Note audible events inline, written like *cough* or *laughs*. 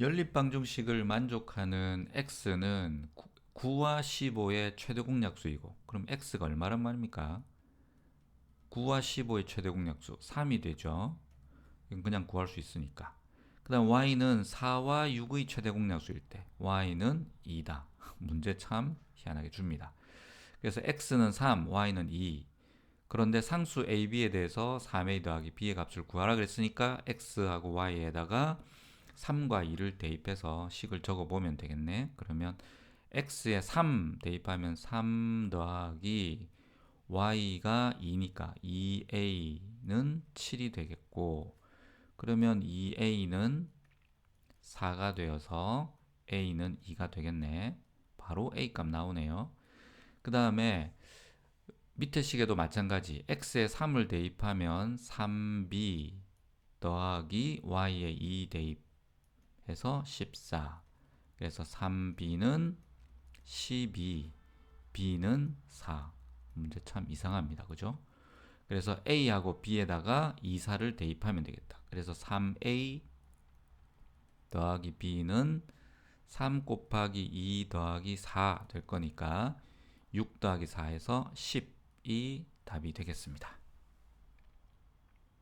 연립방정식을 만족하는 x는 9와 15의 최대 공약수이고 그럼 x가 얼마란 말입니까? 9와 15의 최대 공약수 3이 되죠. 그냥 구할 수 있으니까. 그 다음 y는 4와 6의 최대 공약수일 때 y는 2다. *laughs* 문제 참 희한하게 줍니다. 그래서 x는 3, y는 2. 그런데 상수 a, b에 대해서 3a 더하기 b의 값을 구하라 그랬으니까 x하고 y에다가 3과 2를 대입해서 식을 적어 보면 되겠네. 그러면 x에 3 대입하면 3 더하기 y가 2니까 2a는 7이 되겠고 그러면 2a는 4가 되어서 a는 2가 되겠네. 바로 a 값 나오네요. 그 다음에 밑에 식에도 마찬가지 x에 3을 대입하면 3b 더하기 y에 2 대입 해서 14 그래서 3b는 12 b는 4 문제 참 이상합니다. 그죠? 그래서 a하고 b에다가 2, 4를 대입하면 되겠다. 그래서 3a 더하기 b는 3 곱하기 2 더하기 4 될 거니까 6 더하기 4에서 10이 답이 되겠습니다.